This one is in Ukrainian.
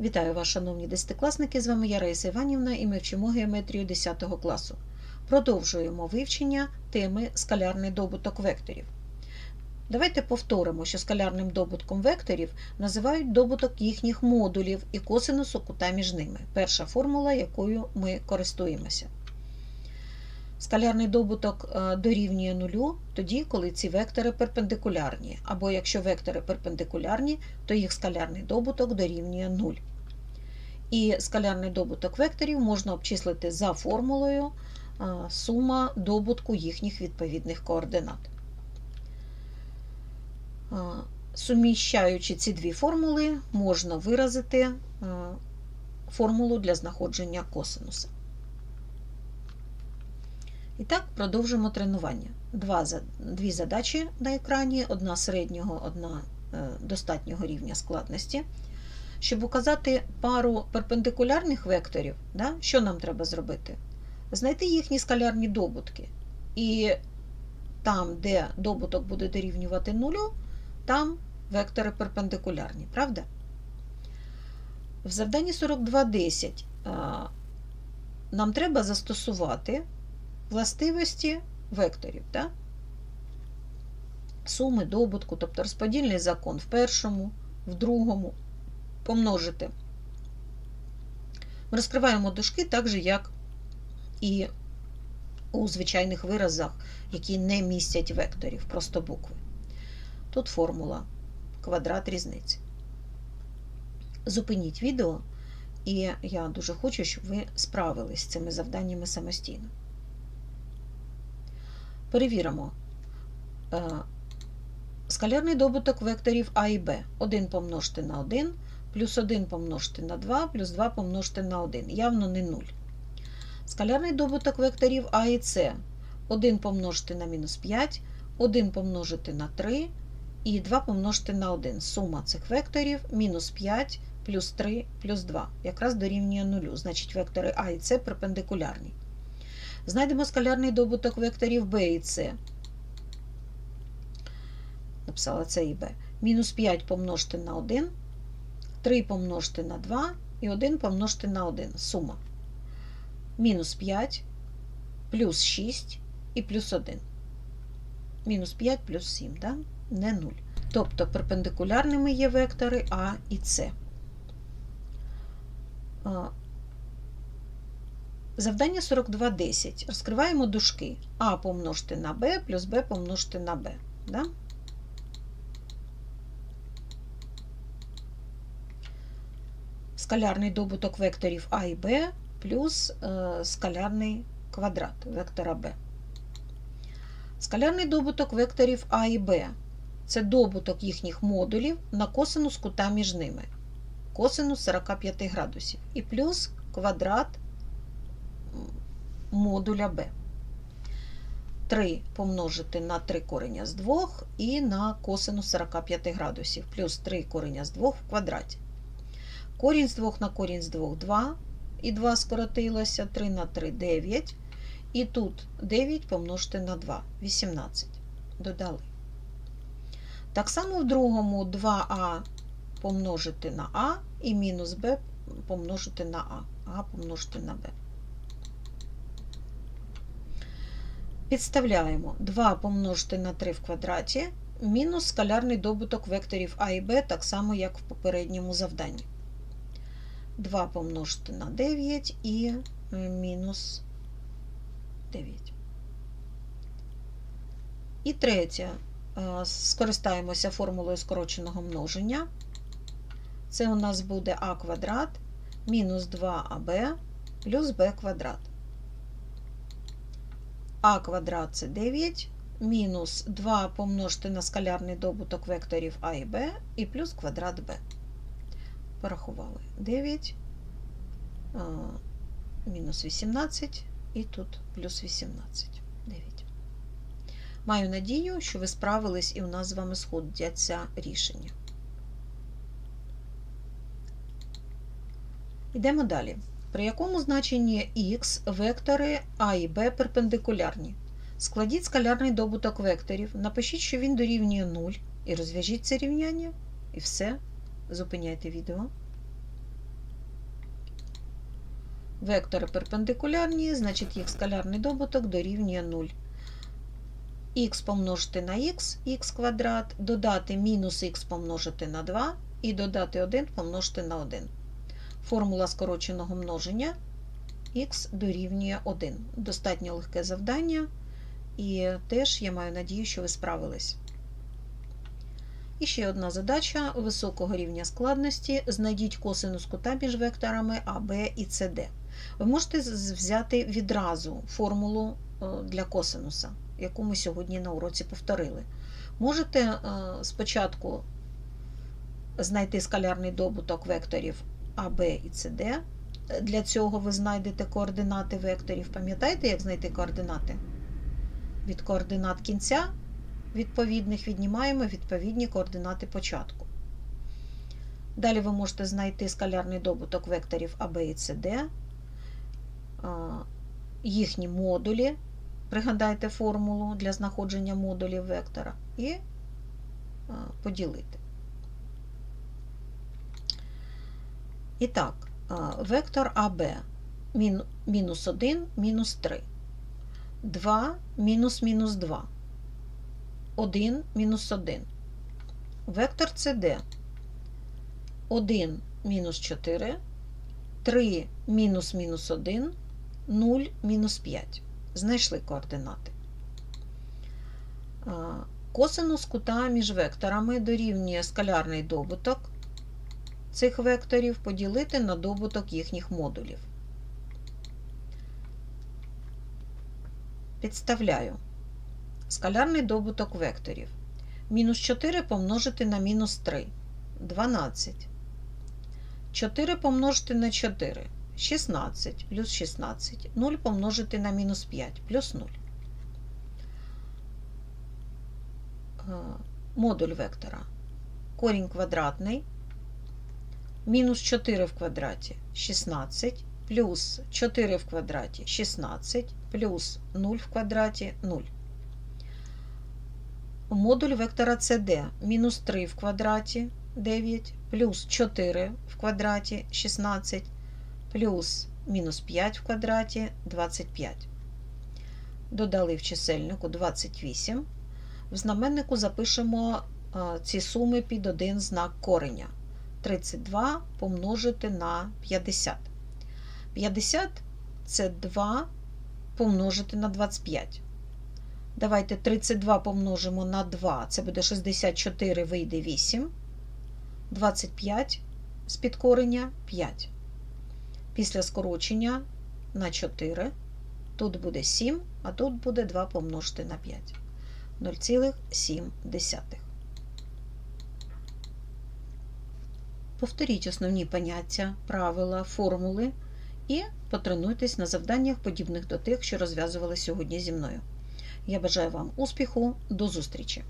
Вітаю вас, шановні десятикласники! З вами я Раїса Іванівна і ми вчимо геометрію 10 класу. Продовжуємо вивчення теми скалярний добуток векторів. Давайте повторимо, що скалярним добутком векторів називають добуток їхніх модулів і косинусу кута між ними. Перша формула, якою ми користуємося. Скалярний добуток е, дорівнює нулю тоді, коли ці вектори перпендикулярні, або якщо вектори перпендикулярні, то їх скалярний добуток дорівнює 0. І скалярний добуток векторів можна обчислити за формулою е, сума добутку їхніх відповідних координат. Е, Суміщаючи ці дві формули, можна виразити формулу для знаходження косинуса. І так, продовжимо тренування. Два, дві задачі на екрані: одна середнього, одна е, достатнього рівня складності. Щоб указати пару перпендикулярних векторів, да, що нам треба зробити? Знайти їхні скалярні добутки. І там, де добуток буде дорівнювати нулю, там вектори перпендикулярні, правда? В завданні 42.10 е, нам треба застосувати властивості векторів. Да? Суми добутку, тобто розподільний закон в першому, в другому помножити. Ми розкриваємо дужки так же, як і у звичайних виразах, які не містять векторів, просто букви. Тут формула квадрат різниці. Зупиніть відео, і я дуже хочу, щоб ви справились з цими завданнями самостійно. Перевіримо. Е, Скалярний добуток векторів А і Б. 1 помножити на 1, плюс 1 помножити на 2, плюс 2 помножити на 1. Явно не 0. Скалярний добуток векторів А і С. 1 помножити на мінус 5, 1 помножити на 3 і 2 помножити на 1. Сума цих векторів мінус 5 плюс 3 плюс 2. Якраз дорівнює 0. Значить, вектори А і С перпендикулярні. Знайдемо скалярний добуток векторів b і c. Написала С і Б. Мінус 5 помножити на 1, 3 помножити на 2 і 1 помножити на 1. Сума. Мінус 5, плюс 6 і плюс 1. Мінус 5 плюс 7, да? не 0. Тобто перпендикулярними є вектори А і С. Завдання 42.10. Розкриваємо дужки. А помножити на Б плюс Б помножити на Б. Да? Скалярний добуток векторів А і Б плюс е, скалярний квадрат вектора Б. Скалярний добуток векторів А і Б це добуток їхніх модулів на косинус кута між ними. Косинус 45 градусів. І плюс квадрат модуля b. 3 помножити на 3 кореня з 2 і на косинус 45 градусів, плюс 3 кореня з 2 в квадраті. Корінь з 2 на корінь з 2 2, і 2 скоротилося, 3 на 3 9. І тут 9 помножити на 2, 18. Додали. Так само в другому 2а помножити на а і мінус b помножити на а, а помножити на b. Підставляємо 2 помножити на 3 в квадраті мінус скалярний добуток векторів А і Б, так само, як в попередньому завданні. 2 помножити на 9 і е, мінус 9. І третє. Е, Скористаємося формулою скороченого множення. Це у нас буде а квадрат мінус 2аб плюс b квадрат. А квадрат це 9, мінус 2 помножити на скалярний добуток векторів А і Б і плюс квадрат Б. Порахували 9, а, мінус 18 і тут плюс 18. 9. Маю надію, що ви справились і у нас з вами сходяться рішення. Йдемо далі. При якому значенні х вектори А і Б перпендикулярні? Складіть скалярний добуток векторів, напишіть, що він дорівнює 0, і розв'яжіть це рівняння, і все. Зупиняйте відео. Вектори перпендикулярні, значить їх скалярний добуток дорівнює 0. х помножити на х, х квадрат, додати мінус х помножити на 2 і додати 1 помножити на 1. Формула скороченого множення х дорівнює 1. Достатньо легке завдання, і теж я маю надію, що ви справились. І ще одна задача високого рівня складності. Знайдіть косинус кута між векторами А, Б і С, Д. Ви можете взяти відразу формулу е, для косинуса, яку ми сьогодні на уроці повторили. Можете е, спочатку знайти скалярний добуток векторів А, Б і С, Д. Для цього ви знайдете координати векторів. Пам'ятаєте, як знайти координати? Від координат кінця відповідних віднімаємо відповідні координати початку. Далі ви можете знайти скалярний добуток векторів А, Б і С, Д, їхні модулі. Пригадайте формулу для знаходження модулів вектора і поділити. І так, вектор АБ мінус 1, мінус 3. 2 мінус мінус 2. 1 мінус 1. Вектор CD 1 мінус 4, 3 мінус мінус 1, 0 мінус 5. Знайшли координати. Косинус кута між векторами дорівнює скалярний добуток цих векторів поділити на добуток їхніх модулів. Підставляю. Скалярний добуток векторів. Мінус 4 помножити на мінус 3 12. 4 помножити на 4 16 плюс 16. 0 помножити на мінус 5 плюс 0. Е, Модуль вектора. Корінь квадратний. Мінус 4 в квадраті 16 плюс 4 в квадраті 16 плюс 0 в квадраті 0. Модуль вектора CD мінус 3 в квадраті 9 плюс 4 в квадраті 16 плюс мінус 5 в квадраті 25. Додали в чисельнику 28. В знаменнику запишемо ці суми під один знак кореня. 32 помножити на 50. 50 це 2 помножити на 25. Давайте 32 помножимо на 2, це буде 64, вийде 8. 25 з підкорення 5. Після скорочення на 4. Тут буде 7, а тут буде 2 помножити на 5. 0,7. Повторіть основні поняття, правила, формули і потренуйтесь на завданнях, подібних до тих, що розв'язували сьогодні зі мною. Я бажаю вам успіху, до зустрічі!